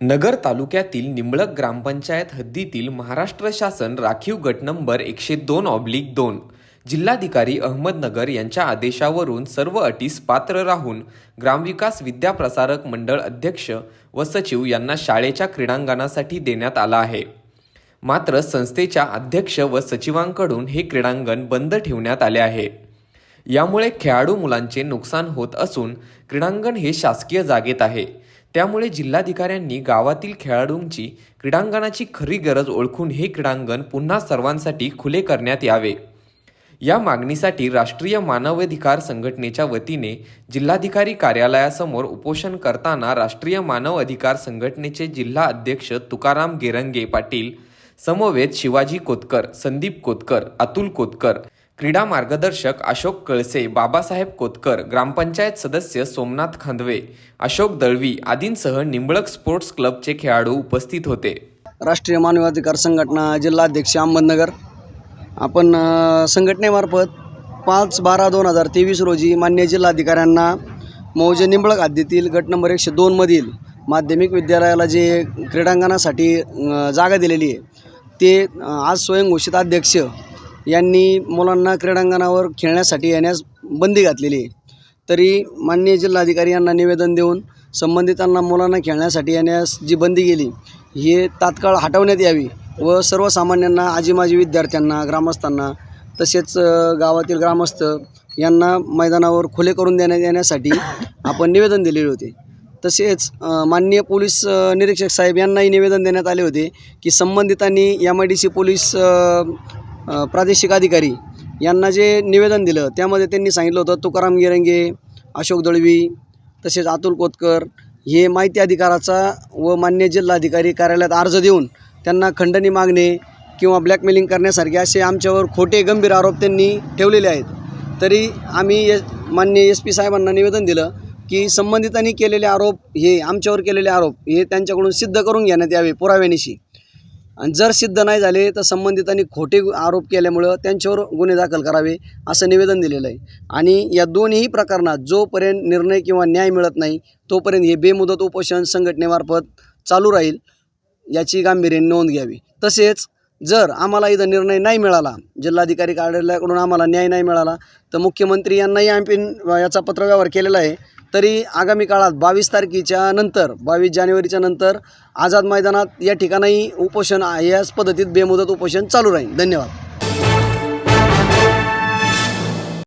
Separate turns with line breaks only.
नगर तालुक्यातील निंबळक ग्रामपंचायत हद्दीतील महाराष्ट्र शासन राखीव गट नंबर एकशे दोन ऑब्लिक दोन. जिल्हाधिकारी अहमदनगर यांच्या आदेशावरून सर्व अटीस पात्र राहून ग्रामविकास विद्याप्रसारक मंडळ अध्यक्ष व सचिव यांना शाळेच्या क्रीडांगणासाठी देण्यात आला आहे. मात्र संस्थेच्या अध्यक्ष व सचिवांकडून हे क्रीडांगण बंद ठेवण्यात आले आहे. यामुळे खेळाडू मुलांचे नुकसान होत असून क्रीडांगण हे शासकीय जागेत आहे. त्यामुळे जिल्हाधिकाऱ्यांनी गावातील खेळाडूंची क्रीडांगणाची खरी गरज ओळखून हे क्रीडांगण पुन्हा सर्वांसाठी खुले करण्यात यावे. या मागणीसाठी राष्ट्रीय मानवाधिकार संघटनेच्या वतीने जिल्हाधिकारी कार्यालयासमोर उपोषण करताना राष्ट्रीय मानव अधिकार संघटनेचे जिल्हा अध्यक्ष तुकाराम गेरंगे पाटील समवेत शिवाजी कोतकर संदीप कोतकर अतुल कोतकर क्रीडा मार्गदर्शक अशोक कळसे बाबासाहेब कोतकर ग्रामपंचायत सदस्य सोमनाथ खांदवे अशोक दळवी आदींसह निंबळक स्पोर्ट्स क्लबचे खेळाडू उपस्थित होते.
राष्ट्रीय मानवाधिकार संघटना जिल्हाध्यक्ष अहमदनगर. आपण संघटनेमार्फत पाच बारा दोन हजार तेवीस रोजी मान्य जिल्हाधिकाऱ्यांना मौजे निंबळक हद्दीतील गट नंबर एकशे दोनमधील माध्यमिक विद्यालयाला जे क्रीडांगणासाठी जागा दिलेली आहे ते आज स्वयंघोषित अध्यक्ष यांनी मुलांना क्रीडांगणावर खेळण्यासाठी येण्यास बंदी घातलेली आहे. तरी माननीय जिल्हाधिकारी यांना निवेदन देऊन संबंधितांना मुलांना खेळण्यासाठी येण्यास जी बंदी गेली हे तात्काळ हटवण्यात यावी व सर्वसामान्यांना आजीमाजी विद्यार्थ्यांना ग्रामस्थांना तसेच गावातील ग्रामस्थ यांना मैदानावर खुले करून देण्यात येण्यासाठी आपण निवेदन दिलेले होते. तसेच माननीय पोलीस निरीक्षक साहेब यांनाही निवेदन देण्यात आले होते की संबंधितांनी M I D C police प्रादेशिक अधिकारी यांना जे निवेदन दिलं त्यामध्ये त्यांनी सांगितलं होतं तुकाराम गिरंगे अशोक दळवी तसेच अतुल कोतकर हे माहिती अधिकाराचा व मान्य जिल्हाधिकारी कार्यालयात अर्ज देऊन त्यांना खंडणी मागणे किंवा ब्लॅकमेलिंग करण्यासारखे असे आमच्यावर खोटे गंभीर आरोप त्यांनी ठेवलेले आहेत. तरी आम्ही एस मान्य एस पी साहेबांना निवेदन दिलं की संबंधितांनी केलेले आरोप हे आमच्यावर केलेले आरोप हे त्यांच्याकडून सिद्ध करून घेण्यात यावे पुराव्यानिशी. आणि जर सिद्ध नाही झाले तर संबंधितांनी खोटे आरोप केल्यामुळं त्यांच्यावर गुन्हे दाखल करावे असं निवेदन दिलेलं आहे. आणि या दोन्ही प्रकरणात जोपर्यंत निर्णय किंवा न्याय मिळत नाही तोपर्यंत हे बेमुदत उपोषण संघटनेमार्फत चालू राहील याची गांभीर्याने नोंद घ्यावी. तसेच जर आम्हाला इथं निर्णय नाही मिळाला जिल्हाधिकारी कार्यालयाकडून आम्हाला न्याय नाही मिळाला तर मुख्यमंत्री यांनाही आम्ही याचा पत्रव्यवहार केलेला आहे. तरी आगामी काळात बावीस तारखेच्या नंतर बावीस जानेवारीच्या नंतर आझाद मैदानात या ठिकाणी उपोषण याच पद्धतीत बेमुदत उपोषण चालू राहील. धन्यवाद.